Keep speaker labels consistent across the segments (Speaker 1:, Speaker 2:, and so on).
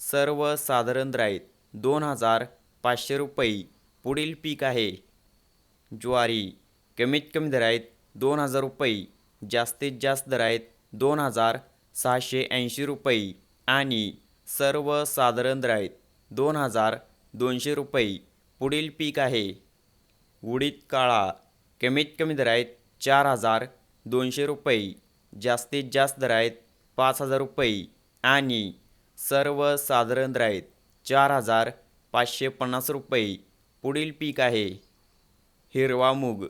Speaker 1: सर्वसाधारण साधारण आहेत दोन हजार पाचशे रुपये पुढील पीक आहे. ज्वारी कमीत कमी दर आहेत दोन हजार रुपये जास्तीत जास्त दर आहेत दोन हजार सहाशे ऐंशी रुपये आणि सर्वसाधारण दर आहेत दोन हजार दोनशे रुपये पुढील पीक आहे. उडीद काळा कमीत कमी दर आहेत चार हजार दोनशे रुपये जास्तीत जास्त दर आहेत पाच हजार रुपये आणि सर्वसाधारण साधारण आहेत चार हजार पाचशे पन्नास रुपये पुढील पीक आहे. हिरवा मूग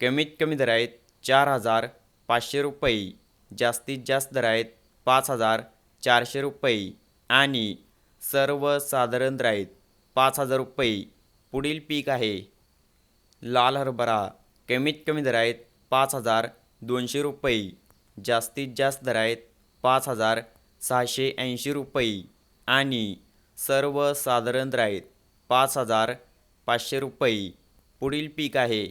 Speaker 1: कमीत कमी दर आहेत चार हजार पाचशे रुपये जास्तीत जास्त दर आहेत पाच हजार चारशे रुपये आणि सर्वसाधारण साधारण आहेत पाच हजार रुपये पुढील पीक आहे. लाल हरभरा कमीत कमी दर आहेत पाच हजार दोनशे रुपये जास्तीत जास्त दर आहेत पाच हजार सहाशे ऐंशी रुपये आणि सर्वसाधारण राईत पाच हजार पाचशे रुपये. पुढील पीक आहे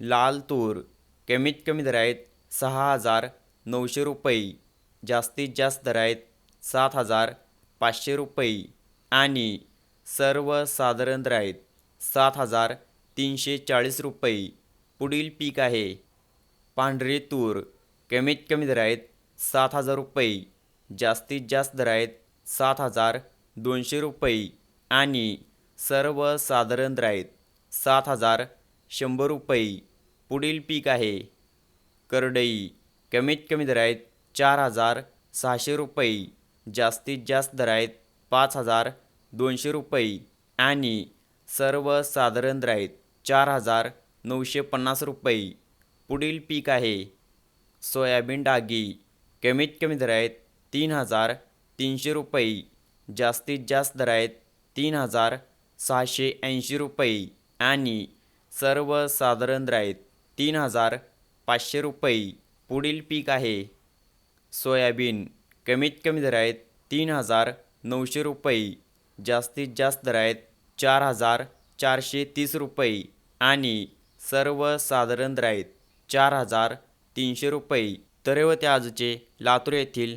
Speaker 1: लाल तूर. कमीत कमी दर आहेत सहा हजार नऊशे रुपये. जास्तीत जास्त दर आहेत सात हजार पाचशे रुपये. आणि सर्वसाधारण राईत आहेत सात हजार तीनशे चाळीस रुपये. पुढील पीक आहे पांढरी तूर. कमीत कमी दर आहेत सात हजार रुपये. जास्तीत जास्त दर आहेत सात हजार दोनशे रुपये आणि सर्वसाधारण दर आहेत सात हजार शंभर रुपये. पुढील पीक आहे. करडई. कमीत कमी दर आहेत चार हजार सहाशे रुपये. जास्तीत जास्त दर आहेत पाच हजार दोनशे रुपये आणि सर्वसाधारण दर आहेत चार हजार नऊशे पन्नास रुपये. पुढील पीक आहे. सोयाबीन डागी. कमीत कमी दर आहेत तीन हजार तीनशे रुपये. जास्तीत जास्त दर आहेत तीन हजार सहाशे ऐंशी रुपये. आणि सर्वसाधारण दर आहेत तीन हजार पाचशे रुपये. पुढील पीक आहे. सोयाबीन. कमीत कमी दर आहेत तीन हजार नऊशे रुपये. जास्तीत जास्त दर आहेत चार हजार चारशे तीस रुपये. आणि सर्वसाधारण दर आहेत चार हजार तीनशे रुपये. तर हे आजचे लातूर येथील